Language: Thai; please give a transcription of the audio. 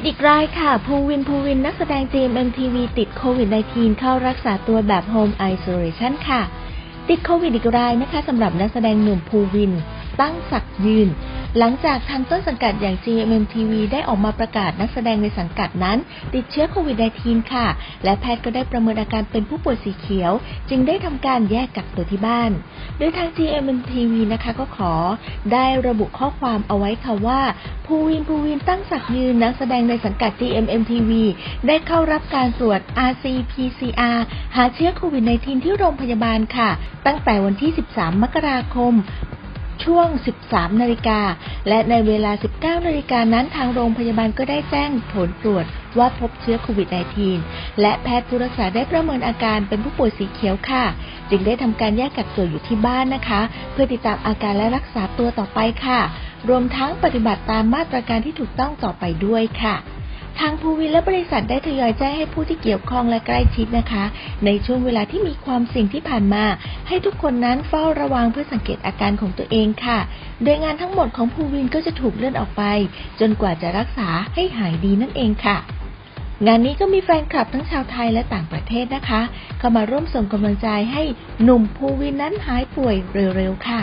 ดอีกรายค่ะ ภูวินภูวินนักแสดง GMMTV ติดโควิด -19 เข้ารักษาตัวแบบ Home Isolation ค่ะ ติดโควิดอีกรายนะคะสำหรับนักแสดงหนุ่มภูวิน ตั้งศักดิ์ยืน หลังจากทางต้นสังกัดอย่าง GMMTV ได้ออกมาประกาศนักแสดงในสังกัดนั้น ติดเชื้อโควิด -19 ค่ะ และแพทย์ก็ได้ประเมินอาการเป็นผู้ป่วยสีเขียว จึงได้ทำการแยกกักตัวที่บ้าน โดยทาง GMMTV นะคะก็ขอ ได้ระบุข้อความเอาไว้ค่ะว่าภูวินภูวินตั้งศักย์ยืนนักแสดงในสังกัด GMMTV ได้เข้ารับการตรวจ RC-PCR หาเชื้อโควิด -19 ที่โรงพยาบาลค่ะ ตั้งแต่วันที่ 13 มกราคม ช่วง 13 นาฬิกา และในเวลา 19 นาฬิกานั้นทางโรงพยาบาลก็ได้แจ้งผลตรวจว่าพบเชื้อโควิด -19 และแพทย์ผู้รักษาได้ประเมินอาการเป็นผู้ป่วยสีเขียวค่ะ จึงได้ทำการแยกกักตัวอยู่ที่บ้านนะคะ เพื่อติดตามอาการและรักษาตัวต่อไปค่ะ รวมทั้งปฏิบัติตามมาตรการที่ถูกต้องต่อไปด้วยค่ะ ทางภูวินและบริษัทได้ทยอยแจ้งให้ผู้ที่เกี่ยวข้องและใกล้ชิดนะคะ ในช่วงเวลาที่มีความเสี่ยงที่ผ่านมา ให้ทุกคนนั้นเฝ้าระวังเพื่อสังเกตอาการของตัวเองค่ะ โดยงานทั้งหมดของภูวินก็จะถูกเลื่อนออกไป จนกว่าจะรักษาให้หายดีนั่นเองค่ะ งานนี้ก็มีแฟนคลับทั้งชาวไทยและต่างประเทศนะคะเข้ามาร่วมส่งกำลังใจให้หนุ่มภูวินนั้นหายป่วยเร็วๆค่ะ